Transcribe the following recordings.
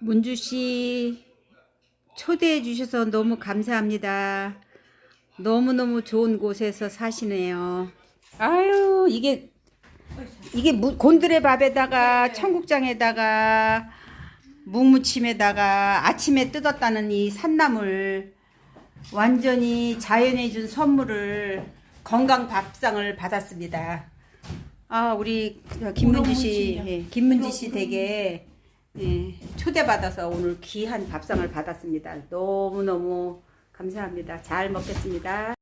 문주 씨 초대해 주셔서 너무 감사합니다. 너무너무 좋은 곳에서 사시네요. 아유, 이게 이게 무- 곤드레 밥에다가 청국장에다가 묵무침에다가 아침에 뜯었다는 이 산나물 완전히 자연이 준 선물을 건강 밥상을 받았습니다. 아, 우리 김문지 씨, 예, 김문지 씨 댁에 예, 초대받아서 오늘 귀한 밥상을 받았습니다. 너무너무 감사합니다. 잘 먹겠습니다.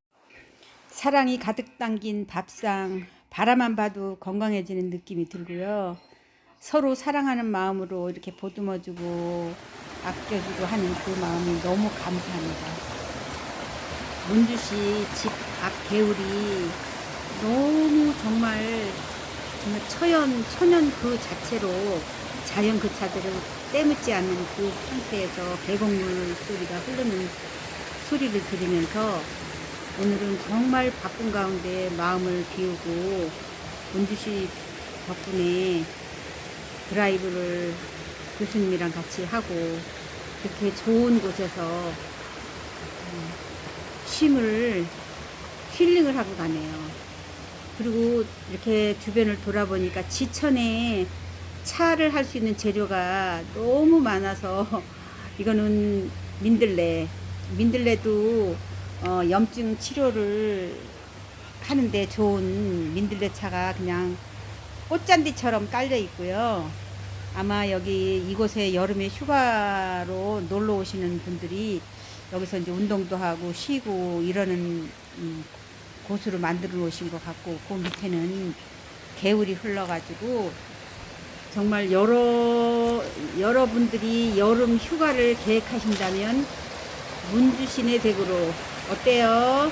사랑이 가득 담긴 밥상, 바라만 봐도 건강해지는 느낌이 들고요. 서로 사랑하는 마음으로 이렇게 보듬어주고 아껴주고 하는 그 마음이 너무 감사합니다. 문주 씨 집 앞 개울이 너무 정말 정말 천연 천연 그 자체로 자연 그 차들을 때묻지 않는 그 상태에서 계곡물 소리가 흐르는 소리를 들으면서 오늘은 정말 바쁜 가운데 마음을 비우고 문주 씨 덕분에 드라이브를 교수님이랑 같이 하고 이렇게 좋은 곳에서 음, 쉼을 힐링을 하고 가네요. 그리고 이렇게 주변을 돌아보니까 지천에 차를 할 수 있는 재료가 너무 많아서 이거는 민들레. 민들레도 어, 염증 치료를 하는데 좋은 민들레 차가 그냥 꽃잔디처럼 깔려 있고요. 아마 여기 이곳에 여름에 휴가로 놀러 오시는 분들이 여기서 이제 운동도 하고 쉬고 이러는 음, 곳으로 만들어 놓으신 것 같고 그 밑에는 개울이 흘러가지고 정말 여러 여러분들이 여름 휴가를 계획하신다면 문주시내 댁으로 어때요?